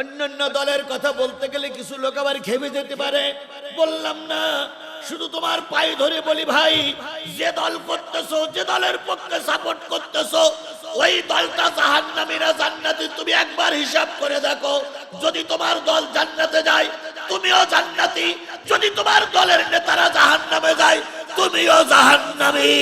অন্যান্য দলের কথা বলতে গেলে কিছু লোক আবার খেপে যেতে পারে। বললাম না, শুধু তোমার পায়ে ধরে বলি ভাই, যে দল করতেছো, যে দলের পক্ষে সাপোর্ট করতেছো, ওই দলটা জাহান্নামীরা জান্নাতি, তুমি একবার হিসাব করে দেখো। যদি তোমার দল জান্নাতে যায়, তুমিও জান্নাতি। যদি তোমার দলের নেতারা জাহান্নামে যায়, তুমিও জাহান্নামী।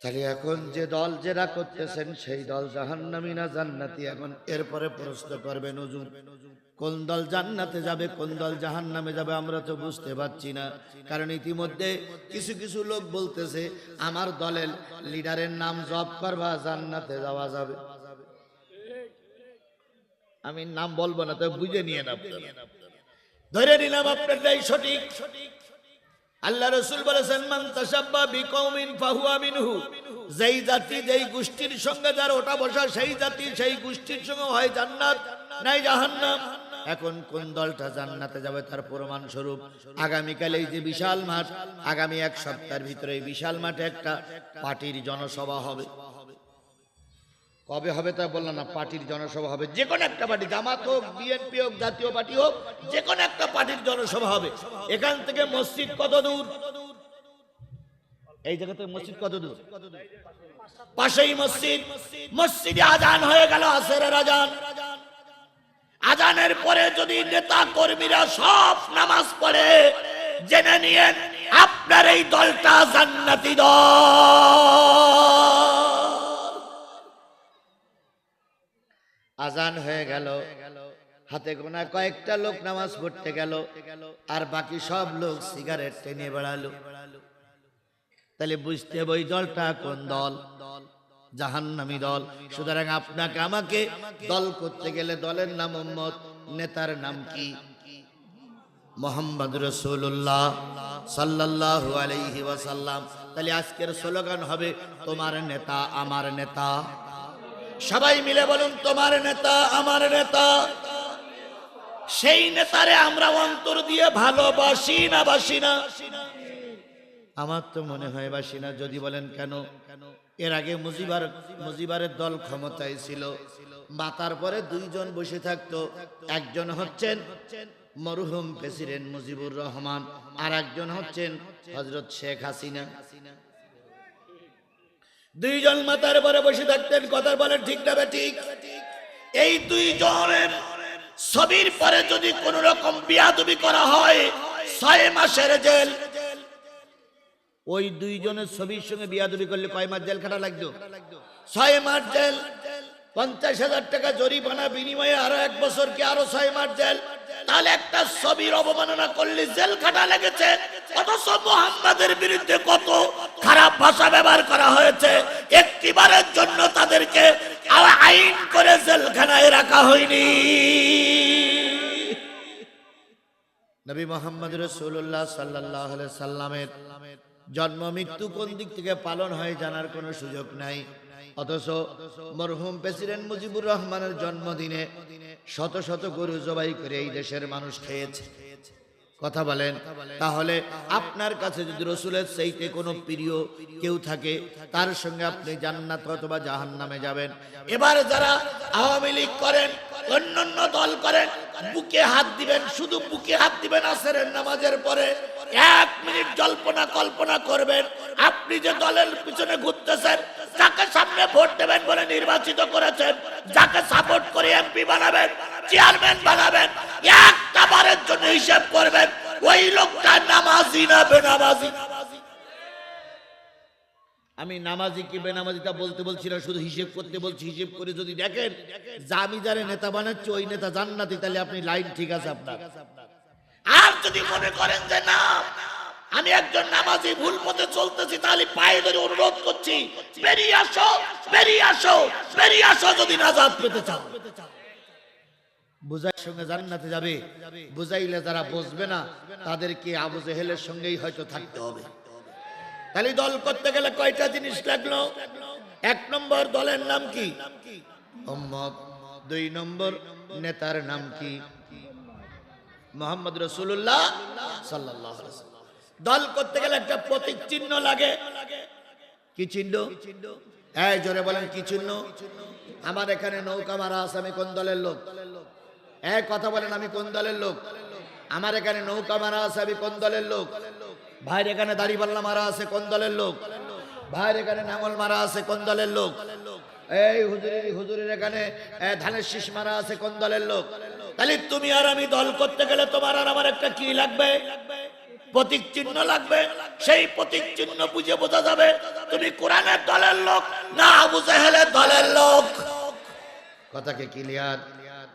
তাহলে এখন যে দল যেটা করতেছেন, সেই দল জাহান্নামী না জান্নাতি? এখন এরপরে প্রশ্ন করবেন, হুজুর, কোন দল জান্নাতে যাবে, কোন দল জাহান্নামে যাবে আমরা তো বুঝতে পারছি না। কারণ ইতিমধ্যে কিছু কিছু লোক বলতেছে, আমার দলের লিডারের নাম জব করবা, জান্নাতে যাওয়া যাবে। আমি নাম বলব না তো বুঝে নিয়ে না ধরে নিলাম আপনার সঠিক সঠিক। আল্লাহ রসুল বলেছেন, মান তাসাব্বা বিকৌমিন ফাহুয়া মিনহু। যেই জাতি, যেই গোষ্ঠীর সঙ্গে যার ওটা বসা, সেই জাতি, সেই গোষ্ঠীর সঙ্গে হয় জান্নাত, নাই জাহান্নাম। এখন কোন দলটা জান্নাতে যাবে তার প্রমাণ স্বরূপ আগামীকাল এই যে বিশাল মাঠ, আগামী এক সপ্তাহের ভিতরে বিশাল মাঠে একটা পার্টির জনসভা হবে। কবে হবে তা বললাম না, পার্টির জনসভা হবে। যে কোনো একটা পার্টি, জামাত হোক, বিএনপি হোক, জাতীয় পার্টি হোক, যে কোনো একটা পার্টির জনসভা হবে। এখান থেকে মসজিদ কত দূর? এই জায়গা থেকে মসজিদ কত দূর? পাশেই মসজিদ। মসজিদে আজান হয়ে গেল, আসরের আজান। আজানের পরে যদি নেতা কর্মীরা সব নামাজ পড়ে, জেনে নিয়েন, আপনার এই দলটা জান্নাতি দল। আজান হয়ে গেল। হাতে গোনা কয়েকটা লোক নামাজ পড়তে গেল আর বাকি সব লোক সিগারেট টেনে বেড়ালো। তাহলে বুঝতে হবে ওই দলটা কোন দল? জাহান্নামী দল। সুতরাং আপনাকে, আমাকে দল করতে গেলে দলের নাম মোহাম্মদ নেতার নাম কি? মোহাম্মদ রসুল্লাহ সাল্লাহ আলাইহি ওয়াসাল্লাম। তাহলে আজকের স্লোগান হবে, তোমার নেতা আমার নেতা। সবাই মিলে বলুন, তোমার নেতা, আমার নেতা। সেই নেতারে আমরা অন্তর দিয়ে ভালোবাসি না বাসি না? আমার তো মনে হয় বাসি না, যদি বলেন কেন? এর আগে মুজিবার, মুজিবারের দল ক্ষমতায় ছিল মাতার পরে দুইজন বসে থাকতো। একজন হচ্ছেন মরহুম প্রেসিডেন্ট মুজিবুর রহমান আর একজন হচ্ছেন হজরত শেখ হাসিনা। দুইজন মাতার পরে বসে থাকতেন কথা বলেন ঠিক না ঠিক। এই দুইজনের ছবির পরে যদি কোন রকম বিয়াদবি করা হয়, ছয় মাসের জেল। ওই দুইজনের ছবির সঙ্গে বিয়াদবি করলে কয় মাস জেল খাটা লাগতো? ছয় মাস জেল। পঞ্চাশ হাজার টাকা জরিমানা বিনিময়ে আরও এক বছর কি আরও ছয় মাস জেল। তাহলে একটা ছবির অবমাননা করলে জেল খাটা লেগেছে। অথচ মোহাম্মদের বিরুদ্ধে কত খারাপ ভাষা ব্যবহার করা হয়েছে। একটিবারের জন্য তাদেরকে আইন করে জেলখানায় রাখা হয়নি। নবী মোহাম্মদ রসুল্লাহ সাল্লাহ সাল্লামের জন্ম মৃত্যু কোন দিক থেকে পালন হয় জানার কোনো সুযোগ নাই। অথচ মরহুম প্রেসিডেন্ট মুজিবুর রহমানের জন্মদিনে শত শত গরু জবাই করে এই দেশের মানুষ খেয়েছে। কথা বলেন, তাহলে আপনার কাছে যদি রসুলের সেইতে কোনো প্রিয় কেউ থাকে, তার সঙ্গে আপনি জান্নাত অথবা জাহান নামে যাবেন। এবার যারা আওয়ামী লীগ করেন, অন্যান্য দল করেন, বুকে হাত দিবেন, শুধু বুকে হাত দিবেন আসরের নামাজের পরে এক মিনিট জল্পনা কল্পনা করবেন, আপনি যে দলের পিছনে ঘুরতেছেন যাকে সামনে ভোট দেবেন বলে নির্বাচিত করেছেন, যাকে সাপোর্ট করে এমপি বানাবেন চেয়ারম্যান বানাবেন, একটা বারের জন্য হিসাব করবেন, ওই লোকটা নামাজি না বেনামাজি। আমি নামাজি কি বেনামাজিটা বলতে বলছি না, শুধু হিসেব করতে বলছি, হিসেব করে যদি দেখেন যে আমি যারা নেতা বানাচ্ছি, ওই নেতা জান্নাতি, তাহলে আপনি লাইন ঠিক আছে আপনার। আর যদি মনে করেন যে না আমি একজন নামাজি, ভুল পথে চলতেছি, তাহলে পায়ে ধরে অনুরোধ করছি, বেরিয়ে আসো বেরিয়ে আসো বেরিয়ে আসো যদি নাজাত পেতে চাও। বুঝাইর সঙ্গে জান্নাতে যাবে, বুঝাইলে যারা বসবে না, তাদেরকে আবু জেহেলের সঙ্গেই হয়তো থাকতে হবে। তাহলে দল করতে গেলে কয়টা জিনিস লাগল? এক নম্বর দলের নাম কি? উম্মত দুই নম্বর নেতার নাম কি? মোহাম্মদ রসুল্লাহ সাল্লাহ দল করতে গেলে একটা প্রতীক চিহ্ন লাগে। কি চিহ্ন? এই, জোরে বলেন, কি চিহ্ন? আমার এখানে নৌকা মারা আছে, আমি কোন দলের লোক? এক কথা বলেন, আমি কোন দলের লোক? আমার এখানে নৌকা মারা আছে, আমি কোন দলের লোক? ভাইয়ের এখানে দাড়িপাল্লা মারা আছে, কোন দলের লোক? ভাইয়ের এখানে নাঙল মারা আছে, কোন দলের লোক? এই, হুজুরের হুজুরের এখানে ধানের শীষ মারা আছে, কোন দলের লোক? তাহলে তুমি আর আমি দল করতে গেলে তোমার আর আমার একটা কি লাগবে লাগবে? প্রতীক চিহ্ন লাগবে। সেই প্রতীক চিহ্ন বুঝে বোঝা যাবে তুমি কোরআনের দলের লোক না আবু জাহেলের দলের লোক। কথাকে ক্লিয়ার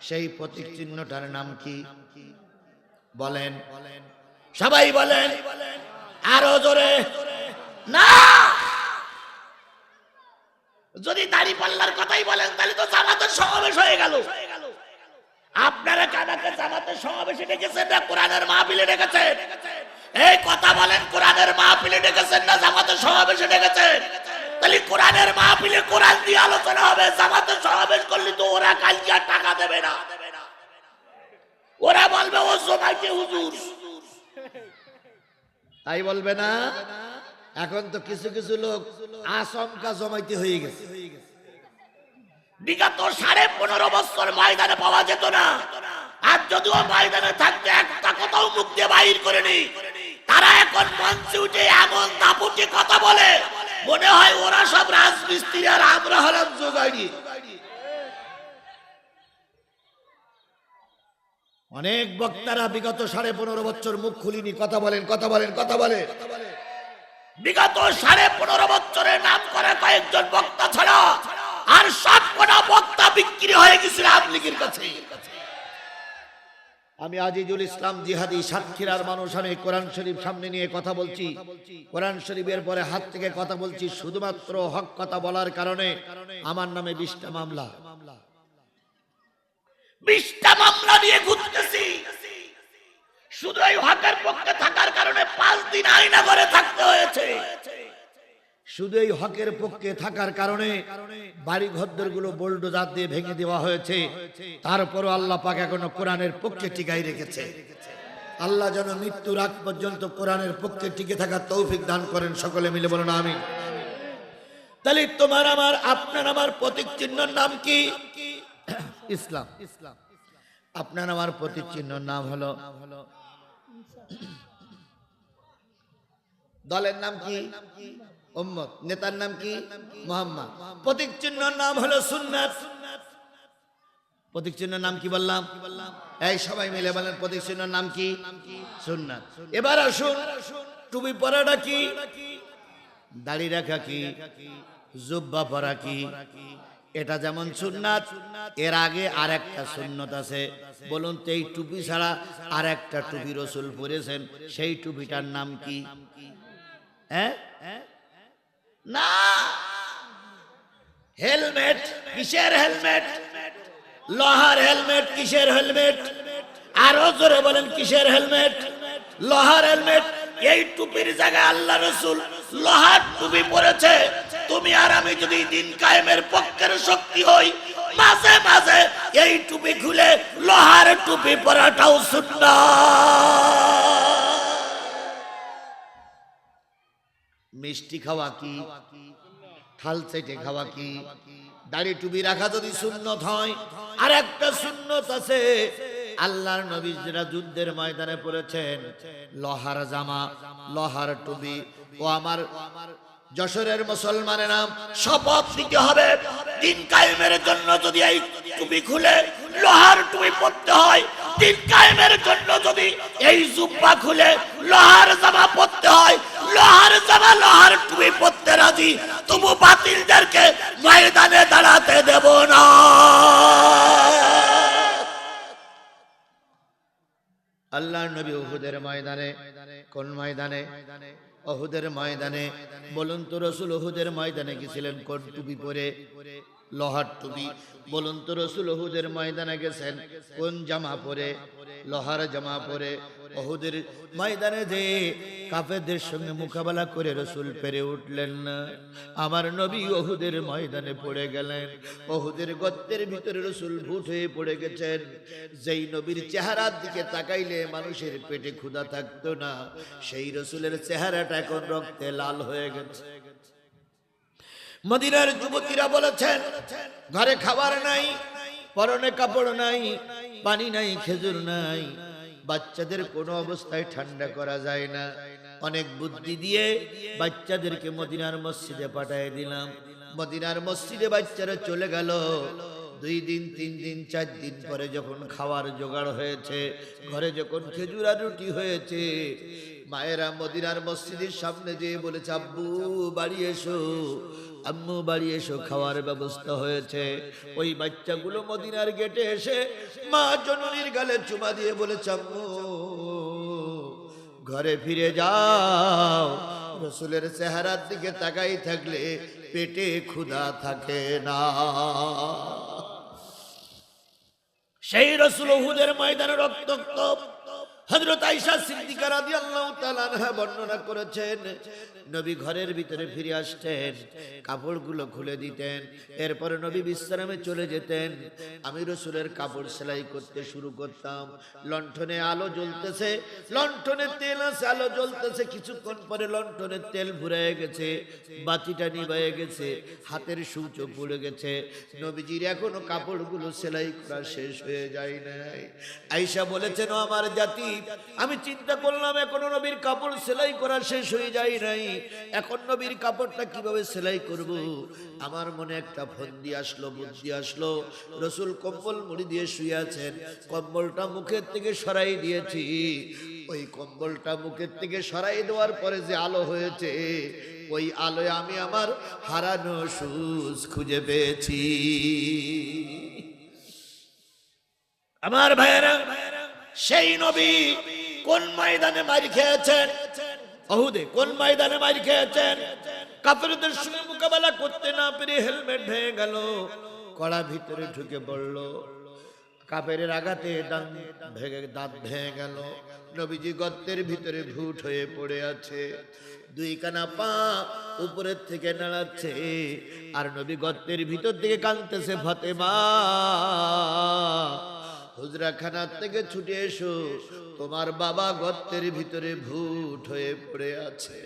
সেই প্রতীক চিহ্নটার নাম কি? বলেন। সবাই বলেন আরও জোরে। না! যদি দাড়ি পাল্লার কথাই বলেন তাহলে তো জামাতের সমাবেশ হয়ে গেল। আপনারা কানাকে জামাতের সমাবেশে ডেকেছেন না? কোরআনের মাহফিলে ডেকেছেন? এই কথা বলেন কোরআনের মাহফিলে ডেকেছেন না জামাতের সমাবেশে ডেকেছেন? তাহলে কোরআনের মাহফিলে কোরআন দিয়ে আলোচনা হবে জামাতের সমাবেশ করলে তো ওরা কালকে আর টাকা দেবে না। ওরা বলবে ও জমাইতে হুজুর। তাই বলবে না? এখন তো কিছু কিছু লোক আশঙ্কা জমাইতে হয়ে গেছে। বিগত সাড়ে পনেরো বছর ময়দানে পাওয়া যেত না। আর যদিও ময়দানে থাকতে একটা কথাও মুখ দিয়ে বাহির করেনি। তারা এখন মঞ্চে উঠে এমন দাপুটে কথা বলে। মনে হয় ওরা সব রাজমিস্ত্রি আর আমরা হলাম যোগাড়ি অনেক বক্তারা বিগত সাড়ে পনেরো বছর মুখ খুলিনি, কথা বলেন কথা বলেন কথা বলেন। বিগত সাড়ে পনেরো বছরের নাম করা কয়েকজন বক্তা ছাড়া আর সব কটা বক্তা বিক্রি হয়ে গেছিল আমলিগের কাছে। আমি আজিজুল ইসলাম জিহাদি সাতক্ষীরার মানুষ, আমি কোরআন শরীফ সামনে নিয়ে কথা বলছি। কোরআন শরীফের পরে হাত থেকে কথা বলছি শুধুমাত্র হক কথা বলার কারণে। আমার নামে বিশটা মামলা। বিশটা মামলা নিয়ে ঘুরতেছি। শুধু এই হকের পক্ষে থাকার কারণে পাঁচ দিন আইনা করে থাকতে হয়েছে। শুধু এই হকের পক্ষে থাকার কারণে বাড়ি ঘরদরগুলো বোল্ডোজার দিয়ে ভেঙে দেওয়া হয়েছে। তারপরও আল্লাহ পাক এখনও কোরআনের পক্ষে টিকাই রেখেছে। আল্লাহ যেন মৃত্যুর আগ পর্যন্ত কোরআনের পক্ষে টিকে থাকার তৌফিক দান করেন সকলে মিলে বলুন আমি তাহলে তোমার আমার, আপনার আমার প্রতীক চিহ্নর নাম কি? ইসলাম। ইসলাম আপনার আমার প্রতীক চিহ্নর নাম হলো দলের নাম কি? উম্মত। নেতার নাম কি? মোহাম্মদ। প্রতীক চিহ্নর নাম হলো সুন্নাত। প্রতীক চিহ্নের নাম কি বললাম? এই সবাই মিলে বলেন, প্রতীক চিহ্নের নাম কি? সুন্নাত। এবার আসুন, টুপি পরাটা কি? দাড়ি রাখা কি? জুব্বা পরা কি? এটা যেমন সুন্নাত, এর আগে আর একটা সুন্নত আছে। বলুন তো, এই টুপি ছাড়া আর একটা টুপি রসুল পরেছেন, সেই টুপিটার নাম কি? হ্যাঁ? না। হেলমেট, কিসের হেলমেট? লোহার হেলমেট, কিসের হেলমেট? আরও জোরে বলেন, কিসের হেলমেট? লোহার হেলমেট, এই টুপির জায়গায় আল্লাহ রসুল লোহার টুপি পরেছে। তুমি আর আমি যদি দিন কায়েমের পক্ষের শক্তি হই, মাঝে মাঝে এই টুপি খুলে লোহার টুপি পরাটাও সুন্নাহ মিষ্টি খাওয়া কি? থাল চেটে খাওয়া কি? দাড়ি টুবি রাখা যদি সুন্নত হয় আর একটা সুন্নত আছে। আল্লাহর নবী যারা যুদ্ধের ময়দানে পড়েছেন লোহার জামা লোহার টুপি ও আমার যশোরের মুসলমানেরা শপথ নিতে হবে। দিন কায়েমের জন্য যদি এই টুপি খুলে লোহার টুপি পরতে হয় দিন কায়েমের জন্য যদি এই জুব্বা খুলে লোহার জামা পরতে হয় লোহার জামা, লোহার টুপি পরতে রাজি। তবু বাতিলদেরকে ময়দানে দাঁড়াতে দেব না। আল্লাহর নবী উহুদের ময়দানে, কোন ময়দানে? অহুদের ময়দানে। বলুন তো রসুল অহুদের ময়দানে গেছিলেন কোন টুপি পরে? লোহার টুপি। বলুন তো রসুল অহুদের ময়দানে গেছেন, কোন জামা পরে? লোহার জামা পরে। অহুদের ময়দানে যে কাফেরদের সঙ্গে মোকাবেলা করে রসুল পেরে উঠলেন না। আমার নবী অহুদের ময়দানে পড়ে গেলেন। অহুদের গর্তের ভিতরে রসুল ভুট হয়ে পড়ে গেছেন। যেই নবীর চেহারার দিকে তাকাইলে মানুষের পেটে ক্ষুধা থাকতো না। সেই রসুলের চেহারাটা এখন রক্তে লাল হয়ে গেছে। মদিনার যুবতীরা বলেছেন, ঘরে খাবার নাই, পরনে কাপড় নাই, পানি নাই, খেজুর নাই। বাচ্চাদের কোনো অবস্থায় ঠান্ডা করা যায় না। অনেক বুদ্ধি দিয়ে বাচ্চাদেরকে মদিনার মসজিদে পাঠিয়ে দিলাম। মদিনার মসজিদে বাচ্চারা চলে গেল। দুই দিন, তিন দিন, চার দিন পরে যখন খাওয়ার জোগাড় হয়েছে, ঘরে যখন খেজুর আর রুটি হয়েছে, মায়েরা মদিনার মসজিদের সামনে যেয়ে বলেছে, আব্বু, বাড়ি এসো। আম্মু বাড়ি এসো, খাওয়ার ব্যবস্থা হয়েছে। ওই বাচ্চাগুলো মদিনার গেটে এসে মা জননীর গালে চুমা দিয়ে বলেছে, আম্মু, ঘরে ফিরে যাও। রসুলের চেহারার দিকে তাকাই থাকলে পেটে ক্ষুধা থাকে না। সেই রসুল উহুদের ময়দানে রক্তাক্ত হযরত আয়েশা সিদ্দিকা আনহা বর্ণনা করেছেন, নবী ঘরের ভিতরে ফিরে আসতেন খুলে দিতেন, এরপরে নবী বিশ্রামে চলে যেতেন। আমি রসুলের কাপড় সেলাই করতে শুরু করতাম। লণ্ঠনে আলো জ্বলতেছে, লণ্ঠনে তেল আছে, আলো জ্বলতেছে। কিছুক্ষণ পরে লণ্ঠনের তেল ভুরায় গেছে, বাতিটা নিভায়ে গেছে, হাতের সূচো পড়ে গেছে। নবীজির এখনও কাপড়গুলো সেলাই করা শেষ হয়ে যায় নাই। আইসা বলেছেন, "ও আমার জাতি আমি চিন্তা করলাম এখনও নবীর কাপড় সেলাই করা শেষ হয়ে যায় নাই। এখন নবীর কাপড়টা কীভাবে সেলাই করব? আমার মনে একটা ফন্দি আসলো, বুদ্ধি আসলো। রসুল কম্বল মুড়ি দিয়ে শুয়ে আছেন। কম্বলটা মুখের থেকে সরাই দিয়েছি। ওই কম্বলটা মুখের থেকে সরাই দেওয়ার পরে যে আলো হয়েছে, ওই আলোয় আমি আমার হারানো সুজ খুঁজে পেয়েছি। আমার ভাইয়েরা সেই নবী কোন ময়দানে মারি খেয়েছেন? অহুদে, কোন ময়দানে মারি খেয়েছেন? কাফেরদের সঙ্গে মোকাবেলা করতে না পেরে হেলমেট ভেঙে গেল। কড়া ভিতরে ঢুকে পড়ল কাপের আঘাতে দাঁত ভেঙে দাঁত ভেঙে গেল। নবীজি গর্তের ভিতরে ভুট হয়ে পড়ে আছে। দুই কানা পা উপরের থেকে নাড়াচ্ছে, আর নবী গর্তের ভিতর থেকে কাঁদতেছে, ফতেমা। হুজরাখানার থেকে ছুটে এসো। তোমার বাবা গর্তের ভিতরে ভূত হয়ে পড়ে আছে।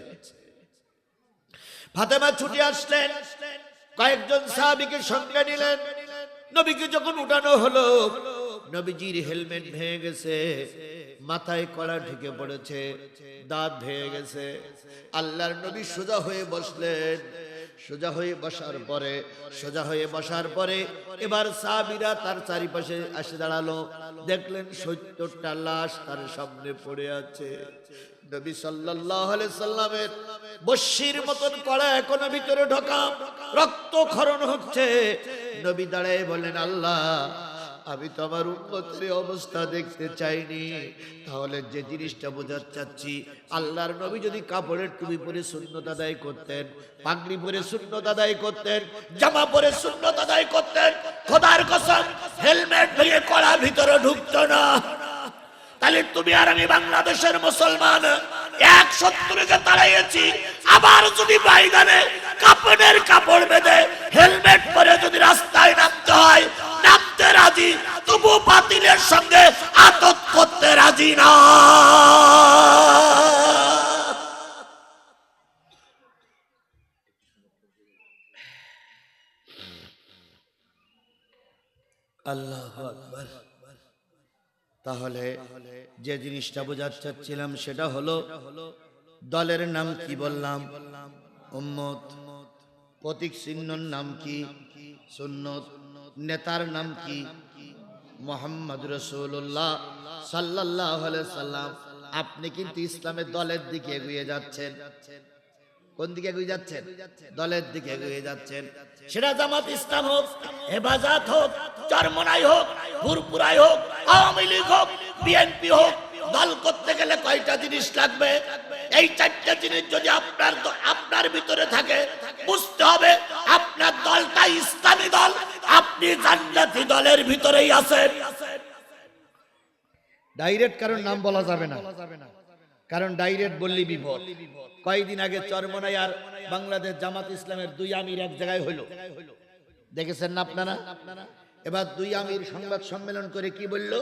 ফাতেমা ছুটে আসলেন। কয়েকজন সাহাবিকে সঙ্গে নিলেন। নবীকে যখন উঠানো হলো, নবীজির হেলমেট ভেঙে গেছে, মাথায় কড়া ঢুকে পড়েছে, দাঁত ভেঙে গেছে। আল্লাহর নবী সোজা হয়ে বসলেন। সোজা হয়ে বসার পরে, সোজা হয়ে বসার পরে এবার সাবিরা তার চারিপাশে এসে দাঁড়াল। দেখলেন সত্তরটা লাশ তার সামনে পড়ে আছে। নবী সাল্লাল্লাহু আলাইহি সাল্লামের বশির মতন কড়া এখনও ভিতরে ঢোকা। রক্ত খরণ হচ্ছে। নবী দাঁড়ায় বলেন আল্লাহ আমি তো আমার উন্নতির অবস্থা দেখতে চাইনি। তাহলে যে জিনিসটা বোঝাতে চাচ্ছি, আল্লাহর নবী যদি কাপড়ের টুপি পরে শূন্যত আদায় করতেন, পাগড়ি পরে শূন্যত আদায় করতেন, জামা পরে শূন্যত আদায় করতেন, খোদার কসম, হেলমেট ভেঙে কড়া ভিতরে ঢুকতো না। তাহলে তুমি আর আমি বাংলাদেশের মুসলমান এক শত্রুকে তাড়াইয়েছি আবার যদি বাইগানে কাপড়ের কাপড় বেঁধে হেলমেট আল্লাহ তাহলে যে জিনিসটা বোঝাতে চাচ্ছিলাম সেটা হলো, দলের নাম কি বললাম? উম্মত। প্রতীক চিহ্নর নাম কি? সুন্নত। নেতার নাম কি? মোহাম্মদ রসুল্লাহ সাল্লাহ সাল্লাম, আপনি কিন্তু ইসলামের দলের দিকে এগিয়ে যাচ্ছেন। কোন দিকে এগিয়ে যাচ্ছেন? দলের দিকে এগিয়ে যাচ্ছেন। সেটা জামাত ইসলাম হোক, হেফাজত হোক, চরমনাই হোক, পুরপুরাই হোক, আওয়ামী লীগ হোক, বিএনপি হোক, দল করতে গেলে কয়টা জিনিস লাগবে? এই চারটা জিনিস যদি আপনার আপনার ভিতরে থাকে, বুঝতে হবে আপনার দল জান্নাতি দলের ভিতরেই আছেন ডাইরেক্ট কারণ নাম বলা যাবে না। কারণ ডাইরেক্ট বললি বিপদ। কয়েকদিন আগে চরমনাই আর বাংলাদেশ জামাত ইসলামের দুই আমির এক জায়গায় হইল। দেখেছেন না আপনারা? এবার দুই আমির সংবাদ সম্মেলন করে কি বলল?